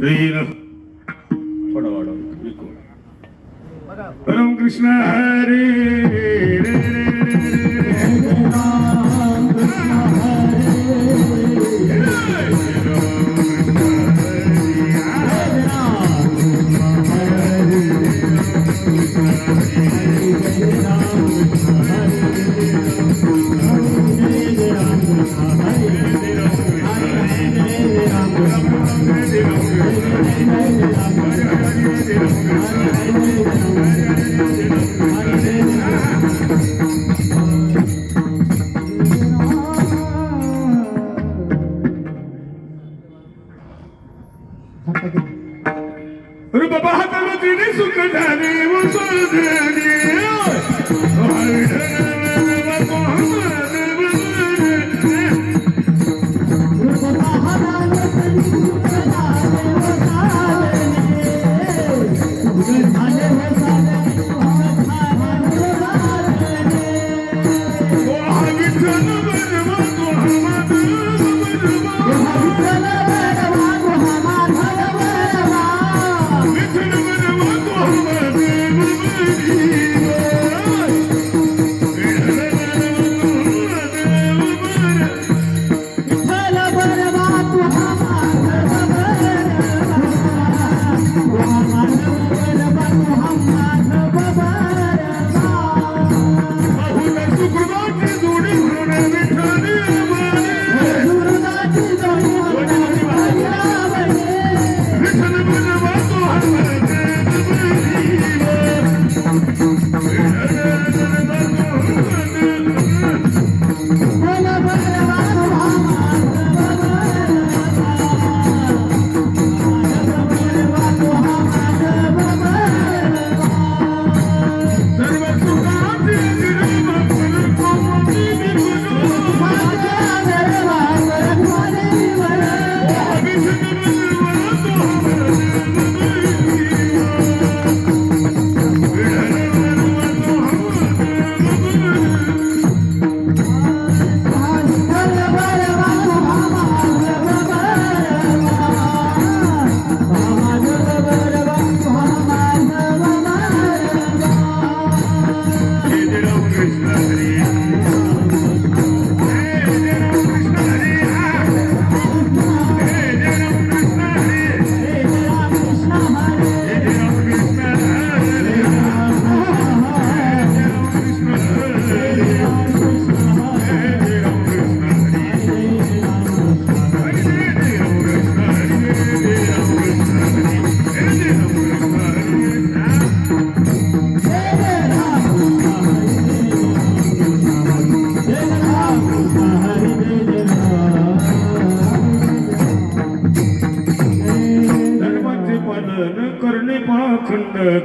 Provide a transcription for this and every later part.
Reel थोडा वाढव बिलकुल राम कृष्ण हरे Gracias.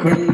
could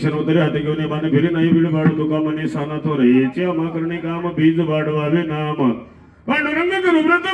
शिक्षण नाम उतरे हाती घेऊन बाण फिरे नाही बिड बाड तुका मने साना थोर अमा करणे काम बीज वाढवावे नाम. पांडुरंग करू व्रत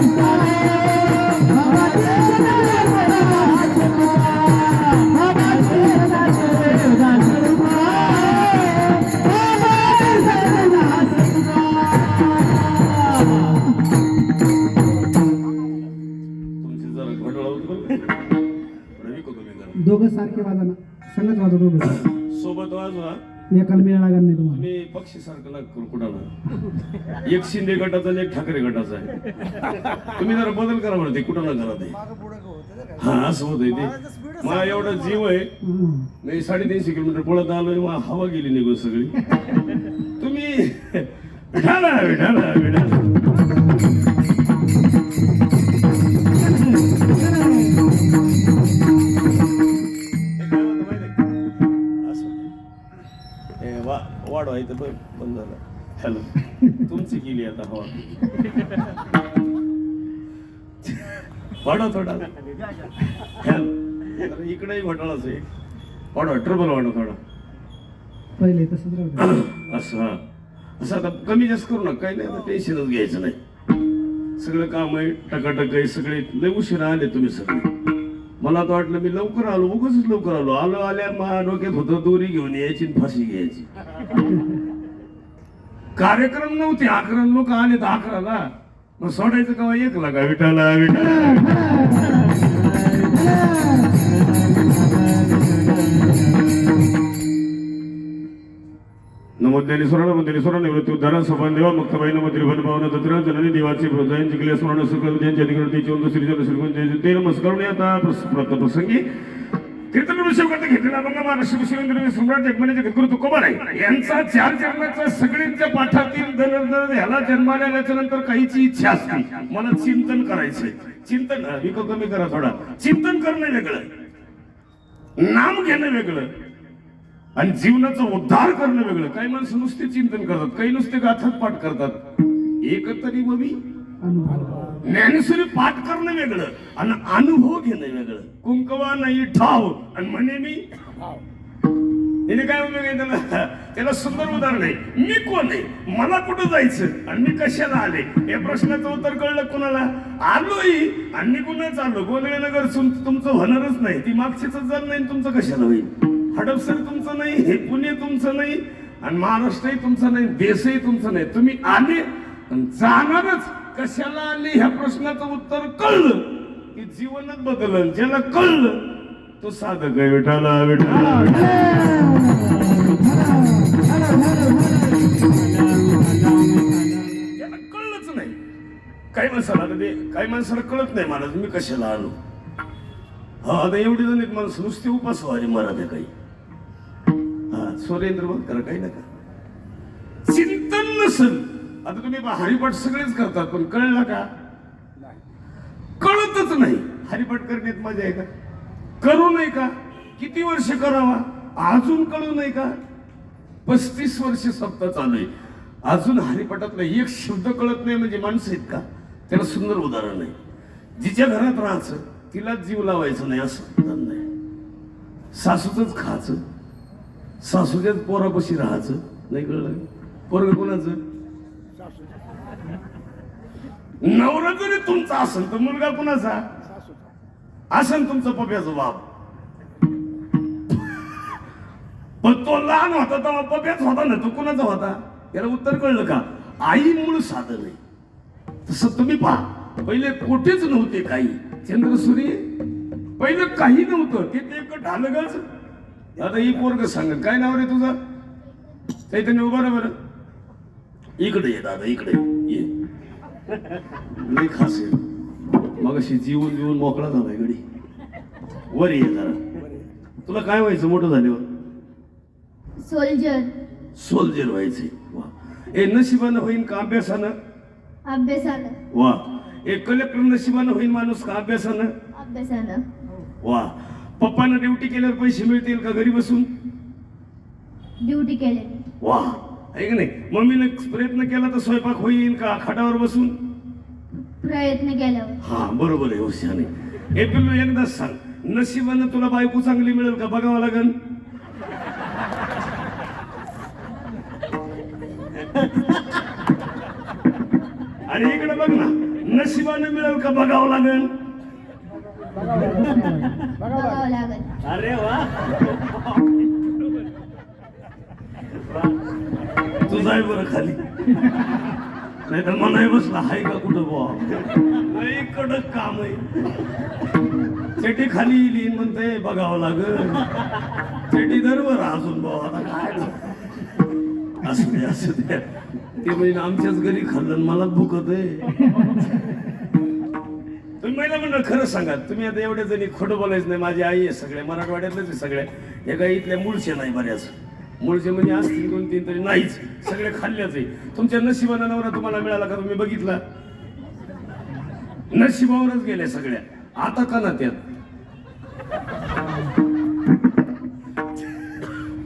Thank you. É? ना करू कुणाला? एक शिंदे गटाचा एक ठाकरे गटाचा आहे. तुम्ही जरा बदल करा म्हणते ते कुठं ना करा ते? हा असं होत ते. मला एवढा जीव आहे. हं. मी साडेतीनशे किलोमीटर पळत आलोय मला हवा गेली निघून सगळी. तुम्ही विठाला विठाला विठाला व्हायचं पण बंद झालं. हॅलो. तुमची गेली आता हवा. वाढवा थोडा. हॅलो. इकडेही घोटाळाच आहे वाढवा ट्रबल वाढवा थोडा. पहिले तसंच राहू. असं हा. असं आता कमी जास्त करू नका. काही नाही आता टेन्शनच घ्यायचं नाही. सगळं काम आहे टकाटक आहे सगळे लय उशिरा आले तुम्ही सगळे. मला तर वाटलं मी लवकर आलो उगाच लवकर आलो. आलो आल्या मा डोक्यात होतं दोरी घेऊन यायची फाशी घ्यायची. कार्यक्रम नव्हते अकरा लोक आले तर अकराला मग सोडायचं का एक लागा विठाला विठाला नमोद्यानी स्वर्ण मंदिरी स्वर्ण निवृत्ती उद्धारण सभान देवा मुक्तबाई मंदिर भन भावना दत्र जननी देवाचे प्रोत्साहन जिंकले स्वर्ण सुखल ज्यांच्या अधिकृती चोंद श्री जन श्रीगुण जय ते नमस्कार आता प्रसंगी कीर्तन शिवकर्ता घेतलेला मग महाराष्ट्र शिवेंद्र सम्राट जगमाने जगद्गुरु तुकोबार आहे यांचा चार जन्माच्या सगळ्यांच्या पाठातील दर ह्याला जन्माला आल्याच्यानंतर काहीची इच्छा असते. मला चिंतन करायचंय. चिंतन विको कमी करा थोडा. चिंतन करणं वेगळं. नाम घेणं वेगळं. आणि जीवनाचा उद्धार करणं वेगळं. काही माणसं नुसते चिंतन करतात काही नुसते गाथात पाठ करतात. एक तरी मी ज्ञानेश्वरी पाठ करणं वेगळं आणि अनुभव घेणं वेगळं. कुंकवा नाही ठाव. आणि म्हणे मी हिने काय उपयोग आहे त्याला? त्याला सुंदर उदाहरण आहे. मी कोण आहे? मला कुठं जायचं? आणि मी कशाला आले? या प्रश्नाचं उत्तर कळलं कोणाला? आलोय आणि मी कुणाच आलो गोंधळनगर तुमचं होणारच नाही. ती मागचीच जर नाही तुमचं कशाला होईल? हडपसर तुमचं नाही हे पुणे तुमचं नाही आणि महाराष्ट्रही तुमचं नाही देशही तुमचं नाही. तुम्ही आले आणि जाणारच. कशाला आली? ह्या प्रश्नाचं उत्तर कळलं. की जीवनच बदलल ज्याला कळलं. तो साधक आहे विठाला विठाला याला कळलंच नाही. काही माणसाला आता ते काही माणसाला कळत नाही महाराज मी कशाला आलो? हा आता एवढी जण एक माणसं नुसती उपास व्हावी महाराज काही. हा सुरेंद्र बघ करा काही नका. चिंतन नसल. आता तुम्ही बा- हरिपाठ सगळेच करतात पण कळलं का? कळतच नाही. हरिपाठ करण्यात मजा आहे का? करू नये का? किती वर्ष करावा? अजून कळू नये का? पस्तीस वर्ष सप्ताह चालू आहे. अजून हरिपाठातला एक शब्द कळत नाही म्हणजे माणसं आहेत का? त्याला सुंदर उदाहरण आहे. जिच्या घरात राहायचं तिला जीव लावायचं नाही असं नाही सासूचंच खायचं सासूच्याच पोरापाशी राहायचं नाही कळलं? पोरग कोणाचं? नवरा जरी तुमचा असेल तर मुलगा कुणाचा? असेल तुमचा पप्याचा बाप. पण तो लहान होता तेव्हा पप्याच होता ना तो कुणाचा होता? याला उत्तर कळलं का? आई मूळ साधन आहे. तसं तुम्ही पहा. पहिले कोठेच नव्हते काही. चंद्रसूरी पहिलं काही नव्हतं. ते ते एक ढालगच. आता ही पोरग सांग काय नाव रे तुझं? चैतन्य उभा बरं. इकडे ये दादा इकडे. ये. लई खास आहे. मग अशी जीवन जीवन मोकळा झालाय गडी. वर ये जरा. तुला काय व्हायचं? मोठं झाल्यावर? सोल्जर सोल्जर व्हायचे वा. ए नशिबानं होईन का अभ्यासानं? अभ्यासानं. वा. एक कलेक्टर नशिबानं होईन माणूस का अभ्यासानं? अभ्यासानं. वा. पप्पानं ड्युटी केल्यावर पैसे मिळतील का घरी बसून? ड्युटी केले. वा. आहे की नाही? मम्मीनं प्रयत्न केला तर स्वयंपाक होईल का? खाटावर बसून? प्रयत्न केल्यावर हा बरोबर आहे हुशाने हे पिल्लू एकदाच सांग नशिबानं तुला बायको चांगली मिळेल का? बघावं लागन. आणि इकडे बघ ना नशिबानं मिळेल का? बघावं लागन. बघावं लागेल अरे वा. नाही बरं खाली. नाही तर मनाय बसला. हाय का कुठं बुवा? लई कडक काम आहे. चेटी खाली लिहिन म्हणते बघावं लागल. चेटी दरवर अजून बुवा. आता काय असू दे असू दे. ते म्हणजे आमच्याच घरी खाल्लं मला भुकत आहे तुम्ही महिला म्हणलं खरं सांगा. तुम्ही आता एवढ्या जणी खोटं बोलायचं नाही. माझी आई आहे सगळे. मराठवाड्यातलेच सगळे. हे काही इथल्या मूळचे नाही बऱ्याच. मूळचे म्हणजे असतील दोन तीन तरी नाहीच. सगळे खाल्ल्याच आहे. तुमच्या नशिबानं नवरा तुम्हाला मिळाला का तुम्ही बघितला? नशिबावरच गेल्या सगळ्या. आता का ना त्यात?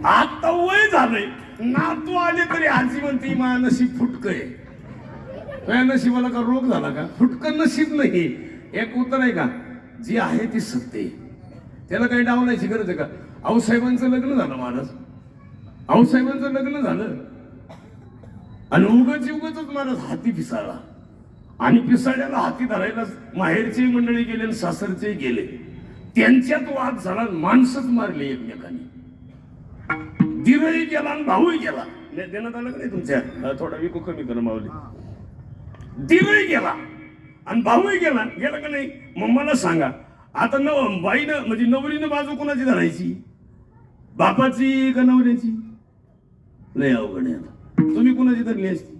आता वय झालंय. नातू आले तरी आजी म्हणते माझ्या नशीब फुटकय. माझ्या नशिबाला का रोग झाला का? फुटकं नशीब नाही. एक उत्तर आहे का? जी आहे ती सत्य त्याला काही डावलायची गरज आहे का? आऊसाहेबांचं लग्न झालं महाराज. आऊसाहेबांचं लग्न झालं. आणि उगाच उगाच महाराज हाती पिसाळला आणि पिसाळ्याला हाती धरायला माहेरचे मंडळी गेले आणि सासरचे गेले. त्यांच्यात वाद झाला माणसंच मारले एकमेकांनी. दिरही गेला आणि भाऊही गेला. देण्यात आलं का नाही तुमच्या? थोडा विकू कमी कर मावली दिरही गेला आणि भाऊही गेला. गेला का नाही? मग मला सांगा. आता नव बाईनं म्हणजे नवरीनं बाजू कोणाची धरायची? बापाची का नवऱ्याची? लय अवघड आहे आता. तुम्ही कोणाची धरली असती?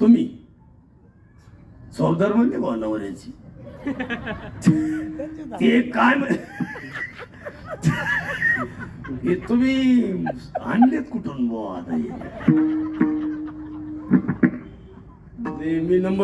तुम्ही? चौदार म्हणजे बा नवऱ्याची? ते काय म्हण- हे तुम्ही आणलेत कुठून बुवा आता हे? मी नंबर